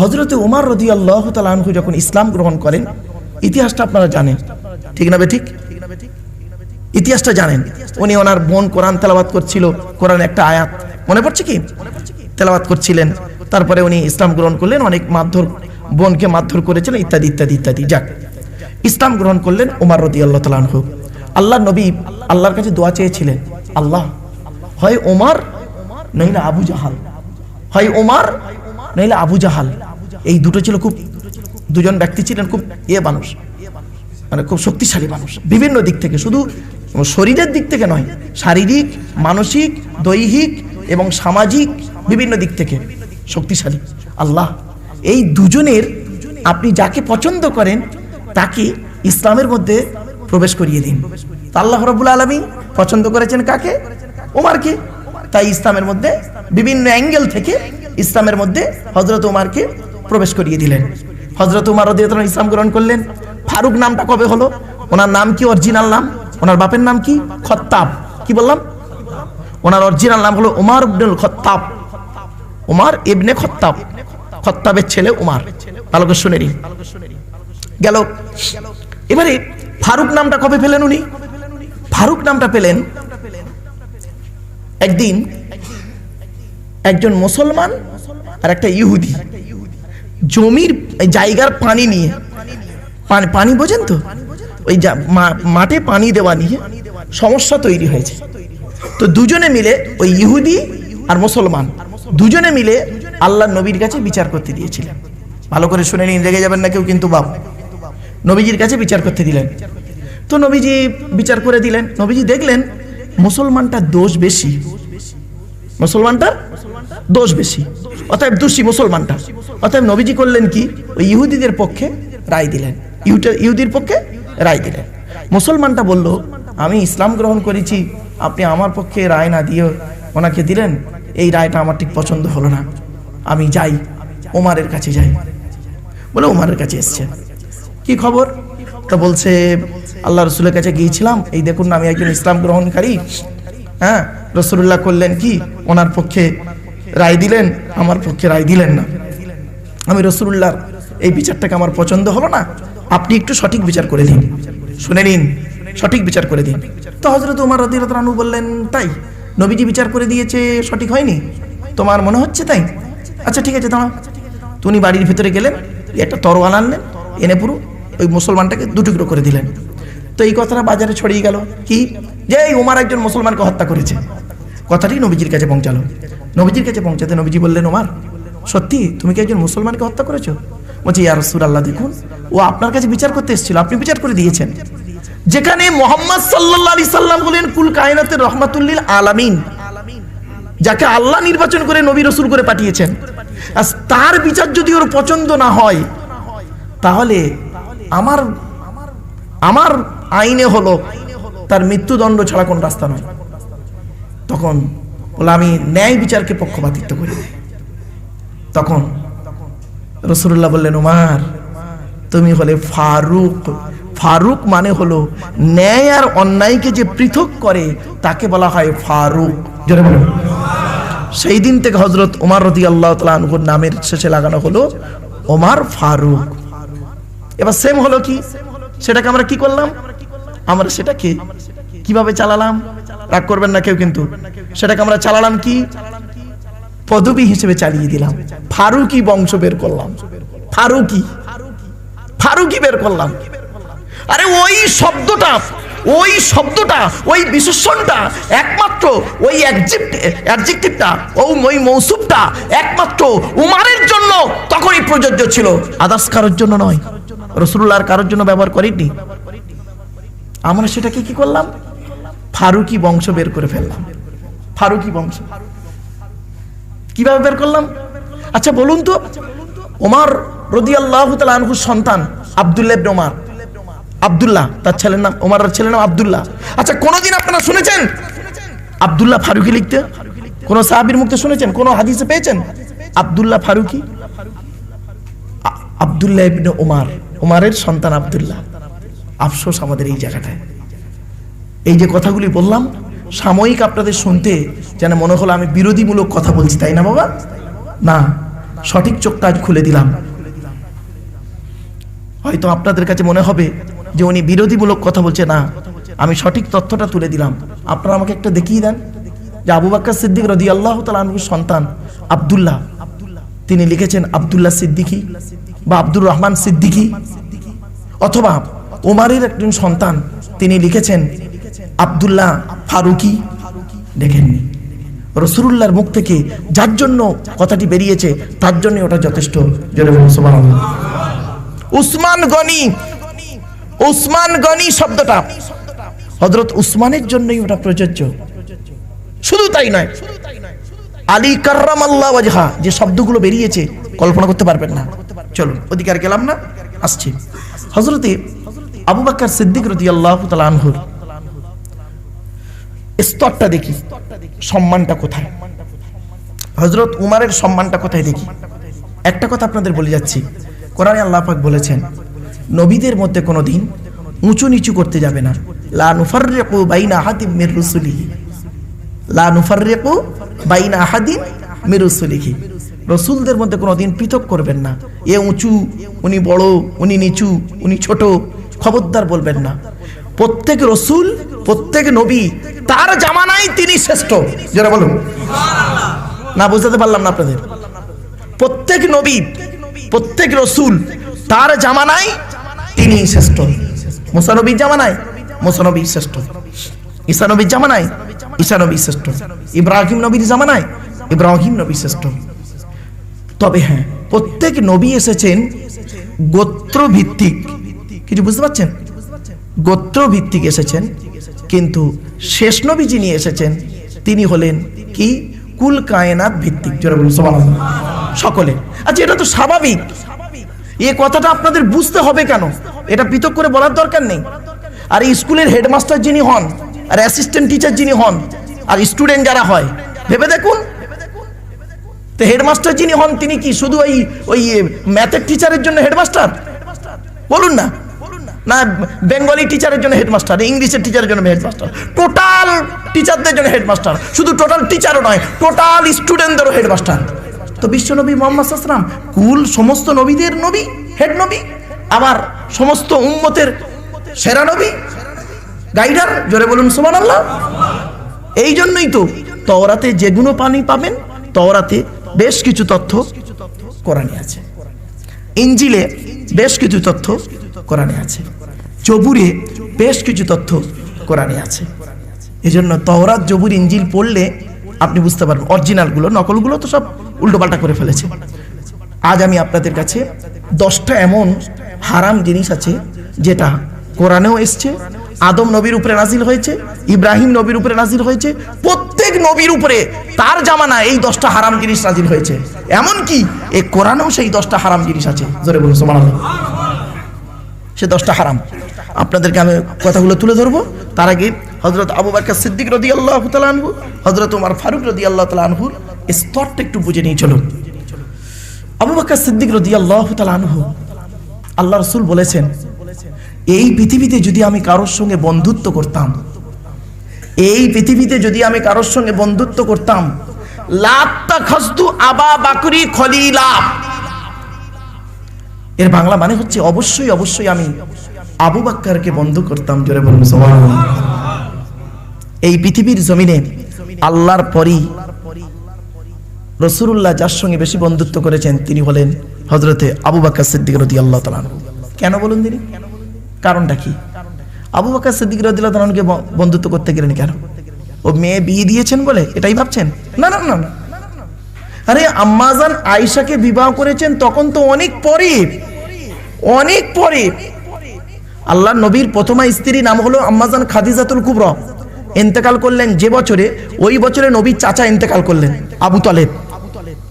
হজরতে উমার রদি আল্লাহ তালু যখন ইসলাম গ্রহণ করেন, ইতিহাসটা আপনারা জানেন। ঠিক না ঠিক ইতিহাসটা জানেন। উনি ওনার বোন কোরআন তেলাবাত করছিল কোরআন একটা আয়াত। মনে পড়ছে কি? তেলাবাত করছিলেন। তারপরে উনি ইসলাম গ্রহণ করলেন, অনেক মারধর, বোনকে মারধর করেছিলেন ইত্যাদি ইত্যাদি ইত্যাদি। যাক, ইসলাম গ্রহণ করলেন উমার রদি আল্লাহ তালানহু আল্লাহ নবী আল্লাহর কাছে দোয়া চেয়েছিলেন, আল্লাহ, হয় ওমার নইলে আবু জাহাল। হয় ওমার নইলে আবু জাহাল। এই দুটো ছিল খুব, দুজন ব্যক্তি ছিলেন খুব ইয়ে মানুষ মানে খুব শক্তিশালী মানুষ। বিভিন্ন দিক থেকে, শুধু শরীরের দিক থেকে নয়, শারীরিক, মানসিক, দৈহিক এবং সামাজিক বিভিন্ন দিক থেকে শক্তিশালী। আল্লাহ, এই দুজনের আপনি যাকে পছন্দ করেন, তাকে ইসলামের মধ্যে প্রবেশ করিয়ে দিন। আল্লাহ রবুল আলমী পছন্দ করেছেন কাকে? ওমারকে তাই ইসলামের মধ্যে বিভিন্ন অ্যাঙ্গেল থেকে ইসলামের মধ্যে হজরত উমারকে প্রবেশ করিয়ে দিলেন। হজরত উমার রদিয়াত ইসলাম গ্রহণ করলেন। ফারুক নামটা কবে হলো? ওনার নাম কি? অরিজিনাল নাম? ওনার বাপের নাম কি? খত্তাব। কি বললাম? ওনার অরিজিনাল নাম হলো উমার ইবনুল খত্তাব। উমার ইবনে খত্তাব। খত্তাবের ছেলে উমার। ভালো করে শুনে গেল। এবারে ফারুক নামটা কবে পেলেন উনি? ফারুক নামটা পেলেন একদিন একজন মুসলমান আর একটা ইহুদি। জমির জায়গার পানি নিয়ে। পানি বোঝেন তো? ওই মাঠে পানি দেওয়া নিয়ে সমস্যা তৈরি হয়েছে। তো দুজনে মিলে ওই ইহুদি আর মুসলমান, দুজনে মিলে আল্লাহ নবীর কাছে বিচার করতে দিয়েছিলেন। ভালো করে শুনে নিন, রেগে যাবেন না কেউ, কিন্তু বাপ নবীজির কাছে বিচার করতে দিলেন। তো নবীজি বিচার করে দিলেন। নবীজি দেখলেন মুসলমানটার দোষ বেশি। মুসলমানটার দোষ বেশি। অতএব দোষী মুসলমানটা। অতএব নবীজি করলেন কি? ওই ইহুদিদের পক্ষে রায় দিলেন। ইহুটা- ইহুদির পক্ষে রায় দিলেন। মুসলমানটা বলল, আমি ইসলাম গ্রহণ করেছি, আপনি আমার পক্ষে রায় না দিয়ে ওনাকে দিলেন, এই রায়টা আমার ঠিক পছন্দ হলো না। আমি যাই ওমারের কাছে যাই। বলে ওমারের কাছে এসছে। কি খবর? তো বলছে, আল্লাহ রসুলের কাছে গিয়েছিলাম, এই দেখুন আমি একজন ইসলাম গ্রহণকারী। হ্যাঁ রসুল্লাহ করলেন কি? ওনার পক্ষে রায় দিলেন, আমার পক্ষে রায় দিলেন না। আমি রসুল্লাহর এই বিচারটাকে আমার পছন্দ হলো না। আপনি একটু সঠিক বিচার করে দিন শুনে নিন, সঠিক বিচার করে দিন। তো হজরত উমার রদিরত রানু বললেন, তাই, নবীজি বিচার করে দিয়েছে, সঠিক হয়নি? তোমার মনে হচ্ছে তাই? আচ্ছা ঠিক আছে, দাঁড়াও। তো উনি বাড়ির ভিতরে গেলেন একটা তরোয়াল আনলেন, এনে পুরো ওই মুসলমানটাকে দুটুকরো করে দিলেন। তো এই কথাটা বাজারে ছড়িয়ে গেল। কি? যে এই উমার একজন মুসলমানকে হত্যা করেছে। কথাটি নবীজির কাছে পৌঁছালো। নবীজির কাছে পৌঁছাতে নবীজি বললেন ওমার সত্যি? তুমি কি একজন মুসলমানকে হত্যা করেছ? বলছি, ইয়া রসুল আল্লাহ দেখুন, ও আপনার কাছে বিচার করতে এসেছিল, আপনি বিচার করে দিয়েছেন। যেখানে মোহাম্মদ সাল্লাহ আলি সাল্লাম বলেন, কুল কায়নাতের রহমাতুল্লিল আলামিন। যাকে আল্লাহ নির্বাচন করে নবী রসুল করে পাঠিয়েছেন। তার বিচার যদি ওর পছন্দ না হয়, তাহলে আমার আমার আইনে হলো, তার মৃত্যুদণ্ড ছাড়া কোন রাস্তা নয়। তখন বলে, আমি ন্যায় বিচারকে পক্ষপাতিত্ব করি তখন রসুল্লাহ বললেন, উমার, তুমি হলে ফারুক। ফারুক মানে হলো ন্যায় আর অন্যায়কে যে পৃথক করে, তাকে বলা হয় ফারুক। সেই দিন থেকে হজরত ওমার রদি আল্লাহ তালুর নামের শেষে লাগানো হলো ওমার ফারুক। এবার সেম হলো কি? সেটাকে আমরা কি করলাম? আমরা সেটাকে কীভাবে চালালাম? রাগ করবেন না কেউ কিন্তু। সেটাকে আমরা চালালাম কি? পদবি হিসেবে চালিয়ে দিলাম। ফারুকি বংশ বের করলাম। ফারুকি। ফারুকি বের করলাম। আরে ওই শব্দটা ওই শব্দটা, ওই বিশেষণটা একমাত্র ওই অ্যাডজেক্টিভটা ও ওই মৌসুমটা একমাত্র উমারের জন্য তখনই প্রযোজ্য ছিল। আদার্স কারোর জন্য নয়। রসুল্লাহর কারোর জন্য ব্যবহার করেনি। আমরা সেটাকে কি করলাম? ফারুকি বংশ বের করে ফেললাম। ফারুকি বংশ। কীভাবে বের করলাম? আচ্ছা বলুন তো, ওমার রদি আল্লাহ আনহুর সন্তান আবদুল্লাহ ওমার। আবদুল্লাহ, তার ছেলের নাম ওমার ছেলের নাম আবদুল্লাহ। আচ্ছা কোনোদিন আপনারা শুনেছেন? আবদুল্লাহ ফারুকি লিখতে। কোন সাহাবির মুখে শুনেছেন? কোন হাদিসে পেয়েছেন? আবদুল্লাহ ফারুকি? আবদুল্লাহ ইবনে ওমার। ওমারের সন্তান আবদুল্লাহ। আফসোস আমাদের এই জায়গাটায়। এই যে কথাগুলি বললাম সাময়িক আপনাদের শুনতে যেন মনে হলো আমি বিরোধীমূলক কথা বলছি, তাই না বাবা? না, সঠিক চোখটা আজ খুলে দিলাম। হয়তো আপনাদের কাছে মনে হবে যে উনি বিরোধীমূলক কথা বলছে, না, আমি সঠিক তথ্যটা তুলে দিলাম। আপনারা আমাকে একটা দেখিয়ে দেন যে আবু বাক্কা সিদ্দিক রদি আল্লাহ তালুর সন্তান আবদুল্লাহ। তিনি লিখেছেন আবদুল্লাহ সিদ্দিকী বা আব্দুর রহমান সিদ্দিকী। অথবা ওমারের একজন সন্তান, তিনি লিখেছেন আবদুল্লাহ ফারুকি দেখেননি। রসুল্লাহর মুখ থেকে যার জন্য কথাটি বেরিয়েছে, তার জন্য ওটা যথেষ্ট উসমান গনি উসমান গনি শব্দটা হজরত উসমানের জন্যই ওটা প্রযোজ্য। শুধু তাই নয়, আলী কার্রাম আল্লাহ ওয়াজহা, যে শব্দগুলো বেরিয়েছে, কল্পনা করতে পারবেন না। চলুন আর গেলাম না, আসছি। হজরতে আবু বাক্কার সিদ্দিক রদি আল্লাহ আনহুর স্তরটা দেখি। সম্মানটা কোথায়? হজরত উমারের সম্মানটা কোথায় দেখি? একটা কথা আপনাদের বলে যাচ্ছি। কোরআনে আল্লাহ পাক বলেছেন, নবীদের মধ্যে কোনো দিন উঁচু নিচু করতে যাবে না। লা নুফাররিকু বাইনা আহাদিম মির রুসুলিহি। লা নুফাররিকু বাইনা আহাদিম মির রসুলদের মধ্যে কোনো দিন পৃথক করবেন না। এ উঁচু, উনি বড়, উনি নিচু, উনি ছোট, খবরদার বলবেন না। প্রত্যেক রসুল প্রত্যেক নবী তার জামানাই তিনি শ্রেষ্ঠ। যারা বলুন। না, বুঝতে পারলাম না আপনাদের। প্রত্যেক নবী, প্রত্যেক রসুল তার জামানায় তিনি শ্রেষ্ঠ। মুসানবীর জামানায় মুসানবী শ্রেষ্ঠ। ঈশানবীর জামানায় ঈসানবী শ্রেষ্ঠ। ইব্রাহিম নবীর জামানায় ইব্রাহিম নবী শ্রেষ্ঠ। তবে হ্যাঁ প্রত্যেক নবী এসেছেন গোত্র ভিত্তিক কিছু বুঝতে পারছেন? গোত্র ভিত্তিক এসেছেন কিন্তু শেষ নবী যিনি এসেছেন, তিনি হলেন কি? কুল কায়নাত ভিত্তিক। জোরে বলুন। সকলে। আচ্ছা এটা তো স্বাভাবিক। এই কথাটা আপনাদের বুঝতে হবে কেন? এটা পৃথক করে বলার দরকার নেই। আর স্কুলের হেডমাস্টার যিনি হন, আর অ্যাসিস্ট্যান্ট টিচার যিনি হন, আর স্টুডেন্ট যারা হয়, ভেবে দেখুন। তো হেডমাস্টার যিনি হন, তিনি কি শুধু ওই ওই ম্যাথের টিচারের জন্য হেডমাস্টার বলুন না। না, বেঙ্গলি টিচারের জন্য হেডমাস্টার ইংলিশের টিচারের জন্য হেডমাস্টার টোটাল টিচারদের জন্য হেডমাস্টার শুধু টোটাল টিচারও নয় টোটাল স্টুডেন্টদেরও হেডমাস্টার তো বিশ্বনবী মোহাম্মদ আসলাম কুল সমস্ত নবীদের নবী হেড নবী। আবার সমস্ত উম্মতের সেরা নবী গাইডার জোরে বলুন সুমান আল্লাহ এই জন্যই তো তওরাতে যেগুলো পানি পাবেন, তওরাতে বেশ কিছু তথ্য কোরআনে আছে। ইঞ্জিলে বেশ কিছু তথ্য কোরআনে আছে। জবুরে বেশ কিছু তথ্য কোরআনে আছে। এজন্য তওরাত, জবুর ইঞ্জিল পড়লে আপনি বুঝতে পারবেন। অরিজিনালগুলো, নকলগুলো তো সব উল্টোপাল্টা করে ফেলেছে। আজ আমি আপনাদের কাছে দশটা এমন হারাম জিনিস আছে যেটা কোরআনেও এসছে, আদম নবীর উপরে নাজিল হয়েছে, ইব্রাহিম নবীর উপরে নাজিল হয়েছে, প্রত্যেক নবীর উপরে তার জামানা এই দশটা হারাম জিনিস নাজিল হয়েছে। এমন কি এই কোরআনেও সেই দশটা হারাম জিনিস আছে। জোরে বলুন, সুবহানাল্লাহ। সে দশটা হারাম। আপনাদেরকে আমি কথাগুলো তুলে ধরবো। তার আগে হজরত আবু বাক্কার সিদ্দিক রদি আল্লাহ আনহু হজরত উমার ফারুক রদি আল্লাহ তালা আনহুর স্তরটা একটু বুঝে নিয়ে চলুন। আবু বাক্কার সিদ্দিক রদি আল্লাহ আনহু আল্লাহ রসুল বলেছেন, এই পৃথিবীতে যদি আমি কারোর সঙ্গে বন্ধুত্ব করতাম, এই পৃথিবীতে যদি আমি কারোর সঙ্গে বন্ধুত্ব করতাম লাত্তা খস্তু আবা বাকরি খলিলা। এর বাংলা মানে হচ্ছে অবশ্যই অবশ্যই আমি আবু বাক্কারকে বন্ধ করতাম, জোরে এই পৃথিবীর জমিনে আল্লাহর পরই রসুল্লাহ যার সঙ্গে বেশি বন্ধুত্ব করেছেন, তিনি হলেন হজরতে আবু বাক্কার সিদ্দিক রদি আল্লাহ তালান কেন বলুন তিনি? কারণটা কি? আবু বাক্কার সিদ্দিক রদি আল্লাহ তালানকে বন্ধুত্ব করতে গেলেন কেন? ও মেয়ে বিয়ে দিয়েছেন বলে? এটাই ভাবছেন? না না না না। আরে আম্মাজান আয়েশাকে বিবাহ করেছেন তখন তো অনেক পরে। অনেক পরে আল্লাহ নবীর প্রথমা স্ত্রী নাম হলো আম্মাজান খাদিজাতুল কুবরা। ইন্তেকাল করলেন যে বছরে, ওই বছরে নবীর চাচা ইন্তেকাল করলেন, আবু তালেব।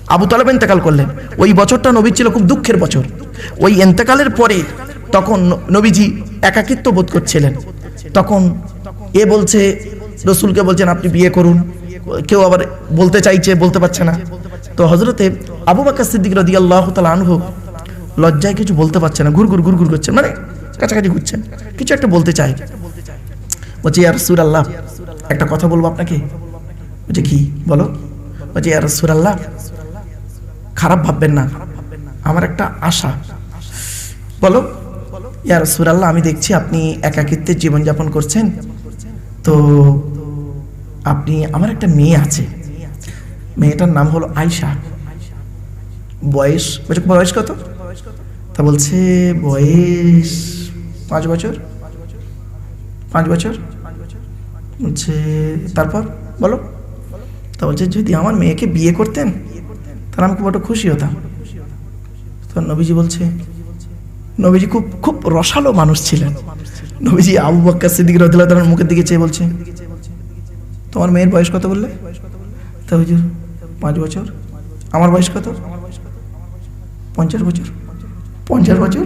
আবু তালেব ইন্তেকাল করলেন। ওই বছরটা নবীর ছিল খুব দুঃখের বছর। ওই ইন্তেকালের পরে তখন নবীজি একাকিত্ব বোধ করছিলেন। তখন এ বলছে, রসুলকে বলছেন, আপনি বিয়ে করুন। কেউ আবার বলতে চাইছে, বলতে পারছে না। তো হজরতে আবু বাক্কার সিদ্দিক রদি আল্লাহ তালা আনহু লজ্জায় কিছু বলতে পারছে না, ঘুর ঘুর ঘুর ঘুর করছেন মানে কাছাকাছি ঘুরছেন কিছু একটা বলতে চাই বলছে ইয়ার সুর আল্লাহ একটা কথা বলব আপনাকে? বলছে, কি? বলো। বলছে ইয়ার সুর আল্লাহ খারাপ ভাববেন না। আমার একটা আশা। বলো ইয়ার সুরাল্লাহ আমি দেখছি আপনি একাকিত্বের জীবনযাপন করছেন। তো আপনি, আমার একটা মেয়ে আছে। মেয়েটার নাম হলো আয়শা। বয়স বয়স কত? তা বলছে, বয়স পাঁচ বছর? পাঁচ বছর? বলছে, তারপর? বলো। তা বলছে, যদি আমার মেয়েকে বিয়ে করতেন, তাহলে আমি খুব একটা খুশি হতাম। তো নবীজি বলছে, নবীজি খুব খুব রসালো মানুষ ছিলেন। নবীজি আবু বাক্কা সিদ্দিক রদিল্লাহ তালার মুখের দিকে চেয়ে বলছে, তোমার মেয়ের বয়স কত বললে? তা হুজুর, পাঁচ বছর। আমার বয়স কত? পঞ্চাশ বছর। পঞ্চাশ বছর?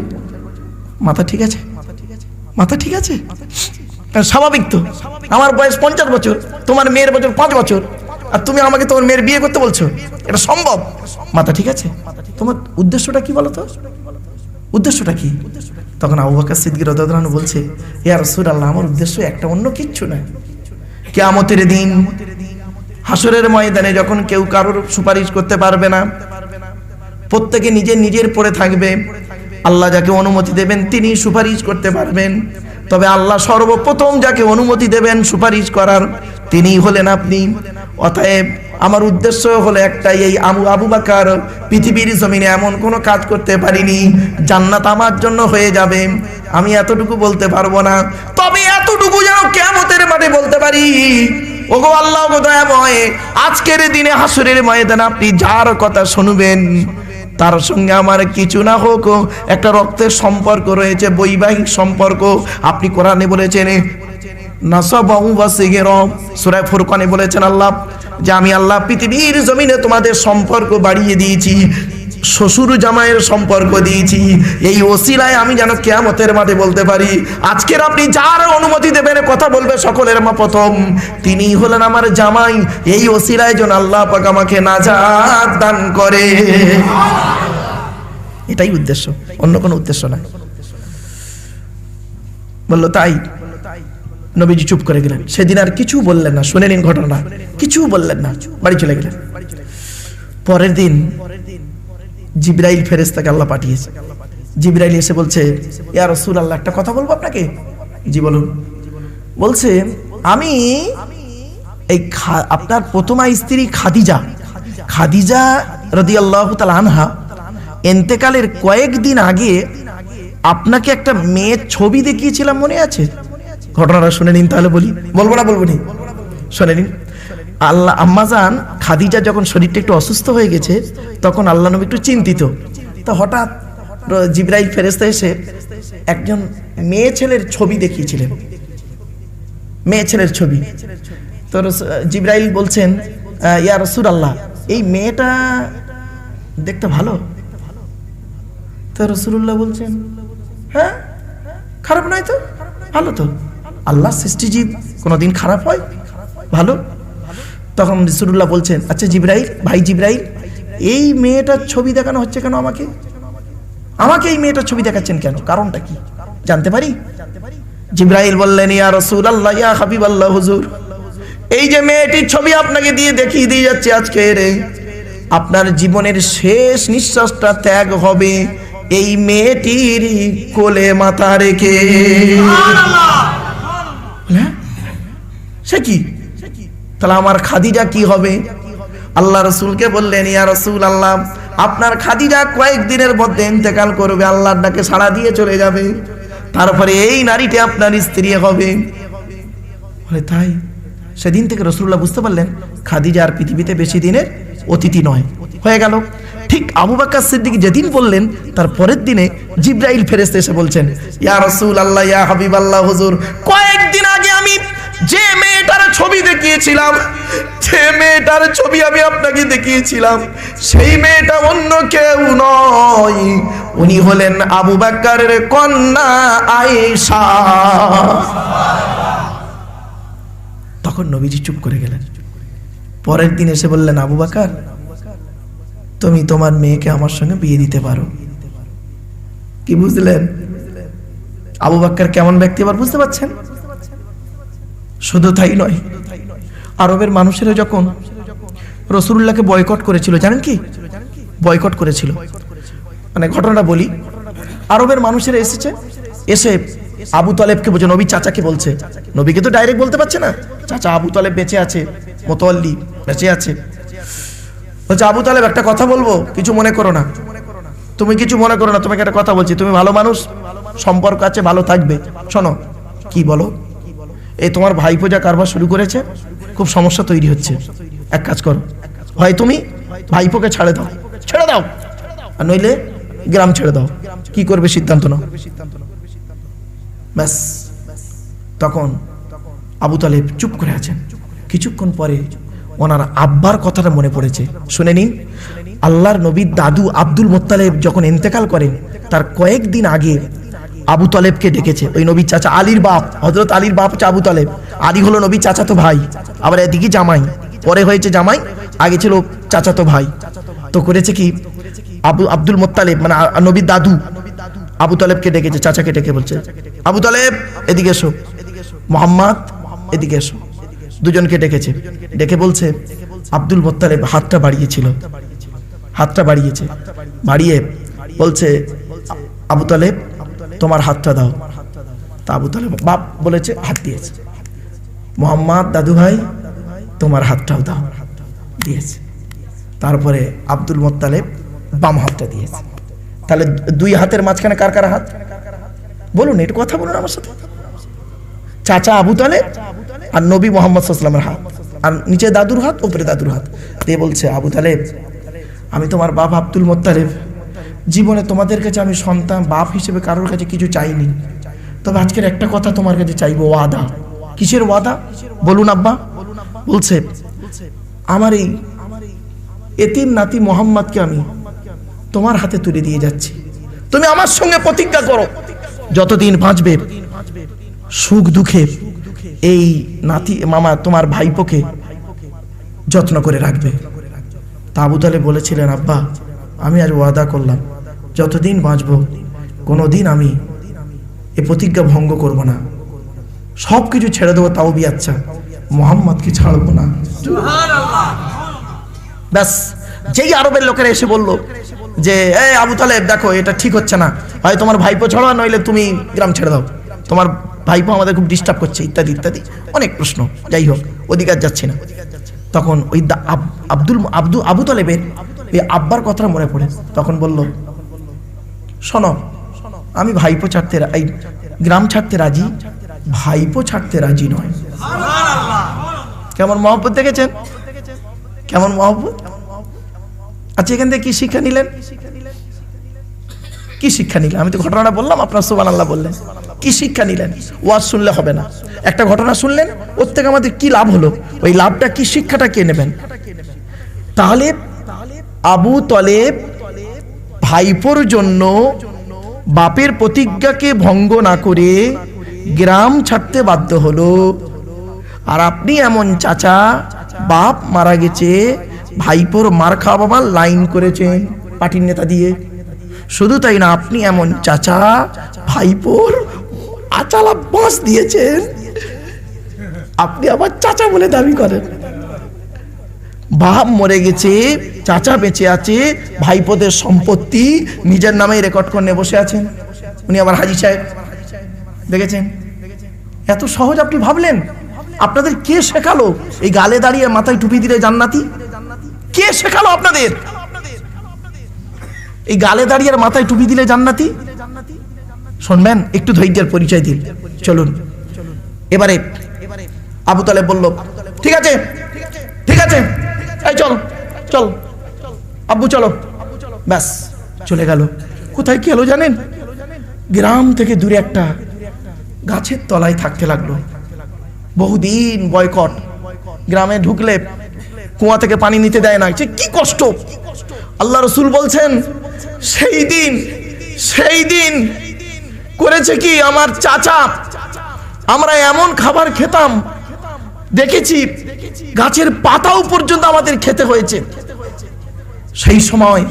মাথা ঠিক আছে? মাথা ঠিক আছে? স্বাভাবিক তো। আমার বয়স পঞ্চাশ বছর, তোমার মেয়ের বছর পাঁচ বছর, আর তুমি আমাকে তোমার মেয়ের বিয়ে করতে বলছো? এটা সম্ভব? মাথা ঠিক আছে? তোমার উদ্দেশ্যটা কি বলো তো উদ্দেশ্যটা কি? তখন আবু বাকর সিদ্দিক বলছে, ইয়া রাসূলুল্লাহ, আমার উদ্দেশ্য একটা, অন্য কিচ্ছু না। কিয়ামতের দিন হাসরের ময়দানে যখন কেউ কারোর সুপারিশ করতে পারবে না, প্রত্যেকে নিজের নিজের পড়ে থাকবে আল্লাহ যাকে অনুমতি দেবেন তিনি সুপারিশ করতে পারবেন। তবে আল্লাহ সর্বপ্রথম যাকে অনুমতি দেবেন, সুপারিশ করার তিনি হলেন আপনি। অতএব আমার উদ্দেশ্য হলো একটাই, এই আবু আবু বাকার পৃথিবীর জমিনে এমন কোনো কাজ করতে পারিনি, জান্নাত আমার জন্য হয়ে যাবে। আমি এতটুকু বলতে পারব না, তবে এতটুকু যেন কেমতের মাঠে বলতে পারি। ওগো আল্লাহ দয়াময়, আজকের দিনে হাসুরের ময়দানে আপনি যার কথা শুনবেন তার সঙ্গে আমার কিছু না হোক, একটা রক্তের সম্পর্ক রয়েছে, বৈবাহিক সম্পর্ক। আপনি কোরআনে বলেছেন সুরায় ফুরকানে বলেছেন আল্লাহ, যে আমি আল্লাহ পৃথিবীর জমিনে তোমাদের সম্পর্ক বাড়িয়ে দিয়েছি। শ্বশুর জামাইয়ের সম্পর্ক দিয়েছি। এই ওসিলায় আমি যেন কেয়ামতের মাঠে বলতে পারি, আজকের আপনি যার অনুমতি দেবেন, কথা বলবে সকলের মা প্রথম। তিনি হলেন আমার জামাই। এই ওসিলায় যেন আল্লাহ পাক আমাকে নাজাত দান করে। এটাই উদ্দেশ্য, অন্য কোনো উদ্দেশ্য না। বলল, তাই। নবীজি চুপ করে গেলেন। সেদিন আর কিছু বললেন না, শুনে নিন ঘটনা। কিছু বললেন না, বাড়ি চলে গেলেন। পরের দিন জিব্রাইল ফেরেস্তাকে আল্লাহ পাঠিয়েছে। জিব্রাইল এসে বলছে, ইয়া রসুল আল্লাহ একটা কথা বলব আপনাকে? জি, বলুন। বলছে, আমি এই আপনার প্রথমা স্ত্রী খাদিজা। খাদিজা রদি আল্লাহ আনহা এন্তেকালের কয়েকদিন আগে আপনাকে একটা মেয়ের ছবি দেখিয়েছিলাম, মনে আছে? ঘটনাটা শুনে নিন তাহলে বলি। বলব না, বলব নি? শুনে নিন। আল্লাহ আম্মাজান খাদিজা যখন শরীরটা একটু অসুস্থ হয়ে গেছে, তখন আল্লাহ নবী একটু চিন্তিত। তো হঠাৎ জিব্রাইল ফেরেস্তা এসে একজন মেয়ে ছেলের ছবি দেখিয়েছিলেন। মেয়ে ছেলের ছবি। তো জিব্রাইল বলছেন ইয়া রসুল আল্লাহ এই মেয়েটা দেখতে ভালো? তো রসুল্লাহ বলছেন হ্যাঁ খারাপ নয় তো? ভালো তো। আল্লাহ সৃষ্টিজীব কোনোদিন খারাপ হয়? ভালো? তখন রসুল্লাহ বলছেন আচ্ছা জিব্রাইল ভাই জিব্রাইল এই মেয়েটার ছবি দেখানো হচ্ছে কেন আমাকে? আমাকে এই মেয়েটার ছবি দেখাচ্ছেন কেন? কারণটা কি? জানতে পারি? জিব্রাইল বললেন ইয়া রসুল আল্লাহ ইয়া হাবিব আল্লাহ হুজুর এই যে মেয়েটির ছবি আপনাকে দিয়ে দেখিয়ে দিয়ে যাচ্ছে আজকে রে আপনার জীবনের শেষ নিঃশ্বাসটা ত্যাগ হবে এই মেয়েটির কোলে মাথা রেখে। হ্যাঁ? সে কি? তাহলে আমার খাদিজা কি হবে? আল্লাহ রসুলকে বললেন, ইয়া রসুল আল্লাহ আপনার খাদিজা কয়েকদিনের মধ্যে ইন্তেকাল করবে, আল্লাহর ডাকে সাড়া দিয়ে চলে যাবে। তারপরে এই নারীটি আপনার স্ত্রী হবে। তাই? সেদিন থেকে রসুল্লাহ বুঝতে পারলেন, খাদিজা আর পৃথিবীতে বেশি দিনের অতিথি নয়। হয়ে গেল। ঠিক আবু বাক্কার সিদ্দিক যেদিন বললেন, তার পরের দিনে জিব্রাইল ফেরেস্তে এসে বলছেন, ইয়া রসুল আল্লাহ ইয়া হাবিব আল্লাহ হুজুর আমি যে মেয়েটার ছবি দেখিয়েছিলাম, যে মেয়েটার ছবি আমি আপনাকে দেখিয়েছিলাম, সেই মেয়েটা অন্য কেউ নয়। উনি হলেন আবু বাক্কারের কন্যা আয়েশা। তখন নবীজি চুপ করে গেলেন। পরের দিন এসে বললেন, আবু বাকার, তুমি তোমার মেয়েকে আমার সঙ্গে বিয়ে দিতে পারো। কি বুঝলেন? আবু বাক্কার কেমন ব্যক্তি আবার বুঝতে পারছেন? শুধু তাই নয়, আরবের মানুষেরা যখন রসুল্লাহকে বয়কট করেছিল, জানেন কি? বয়কট করেছিল। মানে ঘটনাটা বলি, আরবের মানুষেরা এসেছে, এসে আবু তালেবকে বলছে নবী চাচাকে বলছে। নবীকে তো ডাইরেক্ট বলতে পারছে না। চাচা আবু তালেব বেঁচে আছে মোতোয়াল্লি বেঁচে আছে। বলছে, আবু তালেব, একটা কথা বলব? কিছু মনে করো না। তুমি কিছু মনে করো না, তোমাকে একটা কথা বলছি। তুমি ভালো মানুষ, সম্পর্ক আছে, ভালো থাকবে। শোনো, কি বলো? এই তোমার ভাইপো যা কারবার শুরু করেছে, খুব সমস্যা তৈরি হচ্ছে। এক কাজ করো। হয় তুমি ভাইপোকে ছাড়ে দাও। ছেড়ে দাও। আর নইলে গ্রাম ছেড়ে দাও। কি করবে সিদ্ধান্ত নাও। ব্যাস। তখন আবু তালেব চুপ করে আছেন। কিছুক্ষণ পরে ওনার আব্বার কথাটা মনে পড়েছে। শুনে নিন, আল্লাহর নবীর দাদু আব্দুল মোত্তালেব যখন ইন্তেকাল করেন, তার কয়েকদিন আগে আবু তালেবকে ডেকেছে। ওই নবীর চাচা আলীর বাপ হজরত আলীর বাপ হচ্ছে আবু তালেব। আলী হলো নবীর চাচাতো ভাই। আবার এদিকে জামাই। পরে হয়েছে জামাই, আগে ছিল চাচাতো ভাই। তো করেছে কি? আবু, আব্দুল মোত্তালেব মানে নবীর দাদু। আবু তালেবকে ডেকেছে, চাচাকে ডেকে বলছে, আবু তালেব, এদিকে এসো। মোহাম্মদ, এদিকে এসো। দুজনকে ডেকেছে। ডেকে বলছে, আব্দুল মোত্তালেব, হাতটা বাড়িয়েছিল। হাতটা বাড়িয়েছে। বাড়িয়ে বলছে আবু তালেব তোমার হাতটা দাও। তা আবু তালেব বাপ বলেছে, হাত দিয়েছে। মোহাম্মদ দাদু ভাই, তোমার হাতটাও দাও। দিয়েছে। তারপরে আব্দুল মোত্তালেব বাম হাতটা দিয়েছে। তাহলে দুই হাতের মাঝখানে কার কার হাত? বলুন, একটু কথা বলুন আমার সাথে। চাচা আবু তালেব আর নবী মোহাম্মদ সাল্লামের হাত। আর নিচে দাদুর হাত, উপরে দাদুর হাত। দিয়ে বলছে, আবু তালেব, আমি তোমার বাপ আব্দুল মোত্তালেব। জীবনে তোমাদের কাছে আমি সন্তান, বাপ হিসেবে কারোর কাছে কিছু চাইনি। তবে আজকের একটা কথা তোমার কাছে চাইব, ওয়াদা। কিসের ওয়াদা? বলুন আব্বা। বলছে, আমার এই এতিম নাতি মোহাম্মদকে আমি তোমার হাতে তুলে দিয়ে যাচ্ছি। তুমি আমার সঙ্গে প্রতিজ্ঞা করো, যতদিন বাঁচবে, সুখ দুঃখে এই নাতি, মামা, তোমার ভাইপোকে যত্ন করে রাখবে। তা আবু বলেছিলেন, আব্বা, আমি আজ ওয়াদা করলাম। যতদিন বাঁচব, কোনোদিন আমি এ প্রতিজ্ঞা ভঙ্গ করব না। সব কিছু ছেড়ে দেবো তাও বি আচ্ছা মোহাম্মদকে ছাড়বো না। ব্যাস, যেই আরবের লোকেরা এসে বলল যে, এ আবু তালেব, দেখো, এটা ঠিক হচ্ছে না। হয় তোমার ভাইপো ছাড়ো নইলে তুমি গ্রাম ছেড়ে দাও। তোমার ভাইপো আমাদের খুব ডিস্টার্ব করছে, ইত্যাদি ইত্যাদি। অনেক প্রশ্ন। যাই হোক আর যাচ্ছে না। তখন ওই আব্দুল, আব্দু, আবু তালেবের ওই আব্বার কথাটা মনে পড়ে। তখন বলল শোনো, আমি ভাইপো ছাড়তে এই গ্রাম ছাড়তে রাজি, ভাইপো ছাড়তে রাজি নয়। কেমন মহব্বত দেখেছেন? কেমন মহব্বত? আচ্ছা এখান থেকে কি শিক্ষা নিলেন? কি শিক্ষা নিলেন? আমি তো ঘটনাটা বললাম, আপনার সুবান আল্লাহ বললেন। কি শিক্ষা নিলেন? ওয়াজ শুনলে হবে না। একটা ঘটনা শুনলেন, ওর থেকে আমাদের কি লাভ হলো? ওই লাভটা কি, শিক্ষাটা কে নেবেন? তাহলে আবু তলেব ভাইপোর জন্য বাপের প্রতিজ্ঞাকে ভঙ্গ না করে গ্রাম ছাড়তে বাধ্য হলো। আর আপনি এমন চাচা, বাপ মারা গেছে, ভাইপোর মার খাওয়া বাবা লাইন করেছেন পার্টির নেতা দিয়ে। শুধু তাই না, আপনি এমন চাচা, ভাইপোর আচালা বাঁশ দিয়েছেন। আপনি আবার চাচা বলে দাবি করেন। বাপ মরে গেছে চাচা বেঁচে আছে, ভাইপোদের সম্পত্তি নিজের নামে রেকর্ড করে বসে আছেন। উনি আবার হাজি সাহেব। দেখেছেন? এত সহজ আপনি ভাবলেন? আপনাদের কে শেখালো এই গালে দাঁড়িয়ে মাথায় টুপি দিলে জান্নাতি? কে শেখালো আপনাদের? এই গালে দাঁড়িয়ে মাথায় টুপি দিলে জান্নাতি? শুনবেন, একটু ধৈর্যের পরিচয় দিন। চলুন। এবারে আবু তালেব বলল ঠিক আছে ঠিক আছে, এই চল চল। আব্বু, চলো। ব্যাস, চলে গেল। কোথায় গেল জানেন? গ্রাম থেকে দূরে একটা গাছের তলায় থাকতে লাগল। বহুদিন বয়কট। গ্রামে ঢুকলে কুয়া থেকে পানি নিতে দেয় না। কি কষ্ট। আল্লাহ রসুল বলছেন, সেই দিন সেই দিন করেছে কি আমার চাচা। আমরা এমন খাবার খেতাম, দেখেছি গাছের পাতাও পর্যন্ত আমাদের খেতে হয়েছে। সেই সময়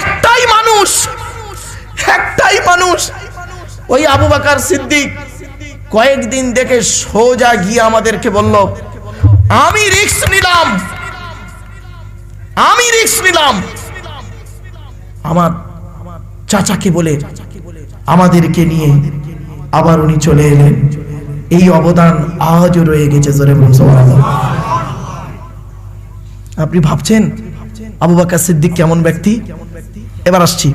একটাই মানুষ একটাই মানুষ, ওই আবু বাকার সিদ্দিক কয়েকদিন দেখে সোজা গিয়ে আমাদেরকে বলল, আমি রিস্ক নিলাম, আমি রিস্ক নিলাম। আমার চাচাকে বলে আমাদেরকে নিয়ে আবার উনি চলে এলেন। এই অবদান আজও রয়ে গেছে জোরে আপনি ভাবছেন আবু বাকর সিদ্দিক কেমন ব্যক্তি? এবার আসছি।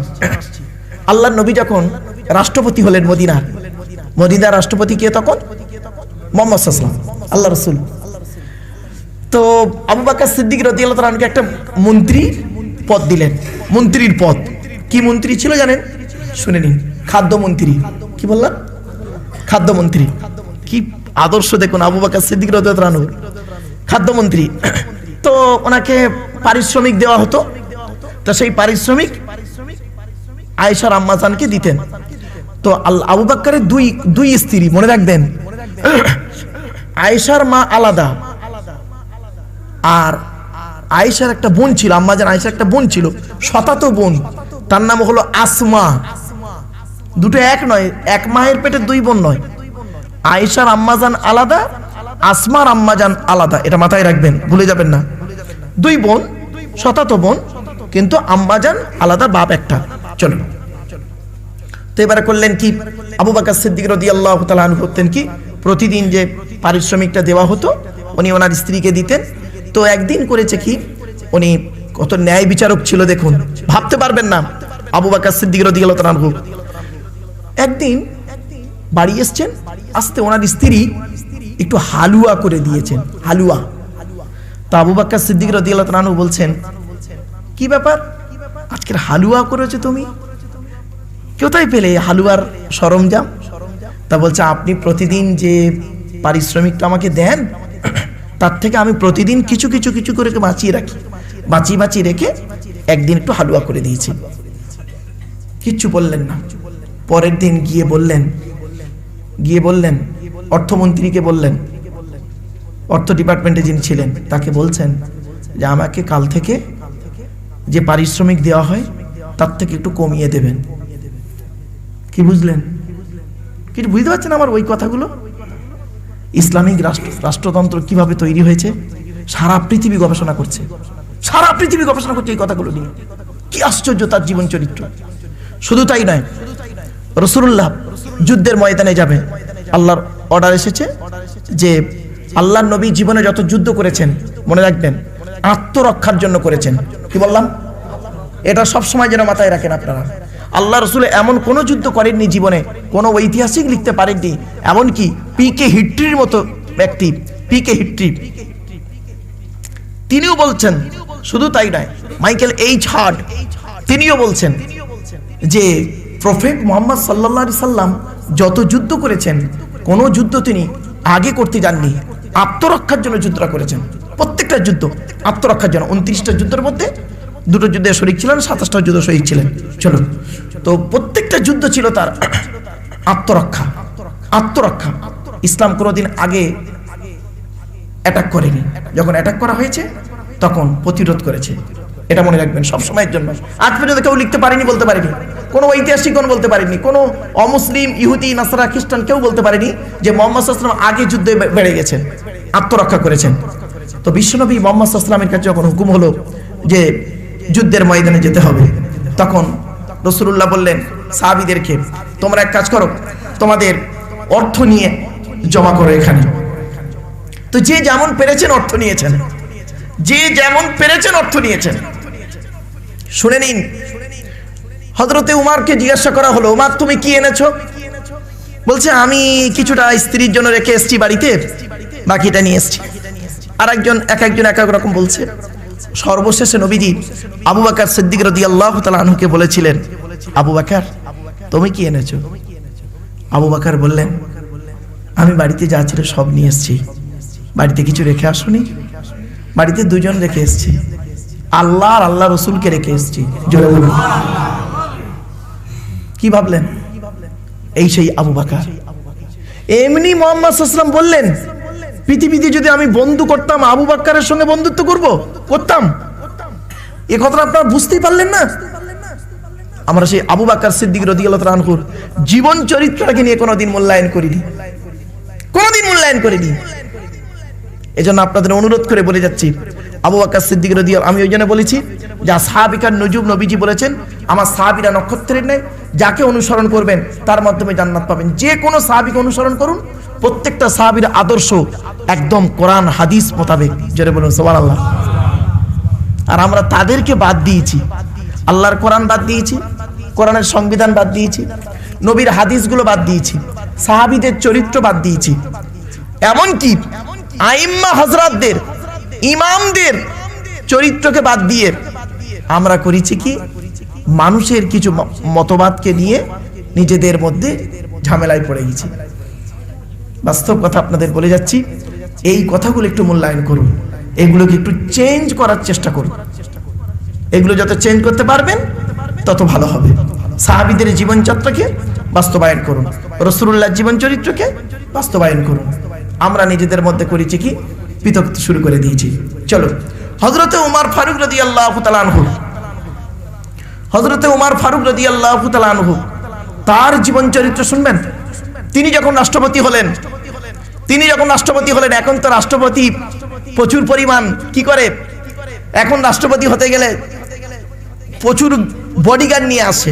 আল্লাহ নবী যখন রাষ্ট্রপতি হলেন মদিনার মদিনার রাষ্ট্রপতি কে তখন? মোহাম্মদ সাল্লাম আল্লাহ রসুল। তো আবু বাকর সিদ্দিক রদিয়াল্লাহ তাআলাকে একটা মন্ত্রী পদ দিলেন। মন্ত্রীর পদ। কি মন্ত্রী ছিল জানেন? শুনে নিন। খাদ্যমন্ত্রী। কি বললাম খাদ্যমন্ত্রী। কি আদর্শ দেখুন আবু বাকর সিদ্দিক রদিয়াল্লাহু খাদ্যমন্ত্রী। তো ওনাকে পারিশ্রমিক দেওয়া হতো। তো সেই পারিশ্রমিক আয়েশার আম্মাজানকে দিতেন। তো আল- আবু বাক্কারের দুই দুই স্ত্রী, মনে রাখবেন, আয়েশার মা আলাদা। আর আয়েশার একটা বোন ছিল আম্মাজান আয়েশার একটা বোন ছিল, শতাতো বোন। তার নাম হলো আসমা। দুটো এক নয়, এক মায়ের পেটে দুই বোন নয়। আয়েশার আম্মাজান আলাদা আসমার আম্মাজান আলাদা। এটা মাথায় রাখবেন, ভুলে যাবেন না। দুই বোন, শতাতো বোন, কিন্তু আম্মাজান আলাদা বাপ একটা। চলো তো এবারে করলেন কি? আবু বাকর সিদ্দিক রদি আল্লাহ তালু করতেন কি, প্রতিদিন যে পারিশ্রমিকটা দেওয়া হতো, উনি ওনার স্ত্রীকে দিতেন। তো একদিন করেছে কি, উনি কত ন্যায় বিচারক ছিল দেখুন, ভাবতে পারবেন না, আবু বাকর সিদ্দিক রদি আল্লাহ একদিন বাড়ি এসছেন, আসতে ওনার স্ত্রী একটু হালুয়া করে দিয়েছেন, হালুয়া। তো আবু বাক্কা সিদ্দিক রদিয়াল্লাহু আনহু বলছেন, কি ব্যাপার? আজকের হালুয়া করেছ তুমি? কোথায় পেলে হালুয়ার সরঞ্জাম? তা বলছে, আপনি প্রতিদিন যে পারিশ্রমিকটা আমাকে দেন, তার থেকে আমি প্রতিদিন কিছু কিছু কিছু করে বাঁচিয়ে রাখি। বাঁচিয়ে বাঁচিয়ে রেখে একদিন একটু হালুয়া করে দিয়েছি। কিচ্ছু বললেন না। পরের দিন গিয়ে বললেন গিয়ে বললেন, অর্থমন্ত্রীকে বললেন অর্থ ডিপার্টমেন্টে যিনি ছিলেন, তাকে বলছেন যে আমাকে কাল থেকে যে পারিশ্রমিক দেওয়া হয়, তার থেকে একটু কমিয়ে দেবেন। কি বুঝলেন? কিছু বুঝতে পারছেন আমার ওই কথাগুলো? ইসলামিক রাষ্ট্র, রাষ্ট্রতন্ত্র কীভাবে তৈরি হয়েছে? সারা পৃথিবী গবেষণা করছে। সারা পৃথিবী গবেষণা করছে এই কথাগুলো নিয়ে। কি আশ্চর্য তার জীবন চরিত্র। শুধু তাই নয় রসুল্লাহ যুদ্ধের ময়দানে যাবে, আল্লাহর অর্ডার এসেছে যে আল্লাহ নবী জীবনে যত যুদ্ধ করেছেন, মনে রাখবেন, আত্মরক্ষার জন্য করেছেন। কি বললাম? এটা সব সময় যেন মাথায় রাখেন আপনারা। আল্লাহ রসুল এমন কোনো যুদ্ধ করেননি জীবনে, কোনো ঐতিহাসিক লিখতে পারেননি, এমনকি পি কে হিট্রির মতো ব্যক্তি পি কে হিট্রি তিনিও বলছেন, শুধু তাই নয়, মাইকেল এইচ হার্ড তিনিও বলছেন যে, প্রফেট মোহাম্মদ সাল্লাহ সাল্লাম যত যুদ্ধ করেছেন, কোনো যুদ্ধ তিনি আগে করতে যাননি। আত্মরক্ষার জন্য যুদ্ধটা করেছেন। প্রত্যেকটা যুদ্ধ আত্মরক্ষার জন্য। উনত্রিশটা যুদ্ধের মধ্যে দুটো যুদ্ধে শরিক ছিলেন, সাতাশটা যুদ্ধ শহীদ ছিলেন। চলো তো প্রত্যেকটা যুদ্ধ ছিল তার আত্মরক্ষা। আত্মরক্ষা। ইসলাম কোনোদিন আগে অ্যাটাক করেনি। যখন অ্যাটাক করা হয়েছে, তখন প্রতিরোধ করেছে। এটা মনে রাখবেন সবসময়ের জন্য। আজ পর্যন্ত কেউ লিখতে পারেনি, বলতে পারেনি। কোনো ঐতিহাসিকগণ বলতে পারেনি কোনো অমুসলিম, ইহুদি, নাসারা, খ্রিস্টান কেউ বলতে পারেনি যে মোহাম্মদ আসলাম আগে যুদ্ধে বেড়ে গেছেন, আত্মরক্ষা করেছেন। তো বিশ্বনবী মোহাম্মদ আসলামের কাছে যখন হুকুম হলো যে যুদ্ধের ময়দানে যেতে হবে, তখন রসুল্লাহ বললেন, সাহাবিদেরকে, তোমরা এক কাজ করো, তোমাদের অর্থ নিয়ে জমা করো এখানে। তো যে যেমন পেরেছেন অর্থ নিয়েছেন, যে যেমন পেরেছেন অর্থ নিয়েছেন। শুনে নিন হজরতে উমারকে জিজ্ঞাসা করা হলো, উমার, তুমি কি এনেছো? বলছে, আমি কিছুটা স্ত্রীর জন্য রেখে এসছি বাড়িতে, বাকিটা নিয়ে এসছি। আর একজন এক একজন, এক এক রকম বলছে, সর্বশেষে নবীজি আবু বাকার সিদ্দিক রদি আল্লাহ আনহুকে বলেছিলেন, আবু বাকার, তুমি কি এনেছো? আবু বাকার বললেন, আমি বাড়িতে যা ছিল সব নিয়ে এসেছি। বাড়িতে কিছু রেখে আসুনি। বাড়িতে দুজন রেখে এসেছি। আল্লাহ আর আল্লাহ রসুলকে রেখে এসেছি। জোরে বলুন। কি ভাবলেন? এই সেই আবু বাকার। এমনি মোহাম্মদ সাল্লাম বললেন, পৃথিবীতে যদি আমি বন্ধু করতাম, আবু বাক্কারের সঙ্গে বন্ধুত্ব করব? করতাম। এ কথাটা আপনারা বুঝতেই পারলেন না? আমরা সেই আবু বাক্কার সিদ্দিক রদিয়াল্লাহ রানহুর জীবন চরিত্রটাকে নিয়ে কোনোদিন মূল্যায়ন করিনি। কোনোদিন মূল্যায়ন করিনি। এজন্য আপনাদের অনুরোধ করে বলে যাচ্ছি আবু বাক্কার সিদ্দিক রদি আমি ওই জন্য বলেছি যা সাহাবিকার নজুব নবীজি বলেছেন, আমার সাহাবিরা নক্ষত্রের নেই যাকে অনুসরণ করবেন, তার মাধ্যমে জান্নাত পাবেন। যে কোনো সাহাবিকে অনুসরণ করুন, প্রত্যেকটা সাহাবির আদর্শ একদম কোরআন, হাদিস মোতাবেক। জোরে বলুন সোমান আল্লাহ আর আমরা তাদেরকে বাদ দিয়েছি। আল্লাহর কোরআন বাদ দিয়েছি, কোরআনের সংবিধান বাদ দিয়েছি, নবীর হাদিসগুলো বাদ দিয়েছি, সাহাবিদের চরিত্র বাদ দিয়েছি। এমনকি আইম্মা হজরতদের ইমামদের চরিত্রকে বাদ দিয়ে আমরা করেছি কি? মানুষের কিছু মতবাদকে নিয়ে নিজেদের মধ্যে ঝামেলায় পড়ে গেছি। বাস্তব কথা আপনাদের বলে যাচ্ছি, এই কথাগুলো একটু মূল্যায়ন করুন। এগুলোকে একটু চেঞ্জ করার চেষ্টা করুন। এগুলো যত চেঞ্জ করতে পারবেন, তত ভালো হবে। সাহাবিদের জীবনযাত্রাকে বাস্তবায়ন করুন। রসুল্লাহ জীবন চরিত্রকে বাস্তবায়ন করুন। আমরা নিজেদের মধ্যে করেছি কি? পৃথক শুরু করে দিয়েছি। চলো। হজরতে উমার ফারুক রদি আল্লাহ আনহু। হজরতে উমার ফারুক রদি আল্লাহ আনহু, তার জীবন চরিত্র শুনবেন? তিনি যখন রাষ্ট্রপতি হলেন, তিনি যখন রাষ্ট্রপতি হলেন, এখন তো রাষ্ট্রপতি প্রচুর পরিমাণ, কি করে? এখন রাষ্ট্রপতি হতে গেলে প্রচুর বডিগার্ড নিয়ে আসে।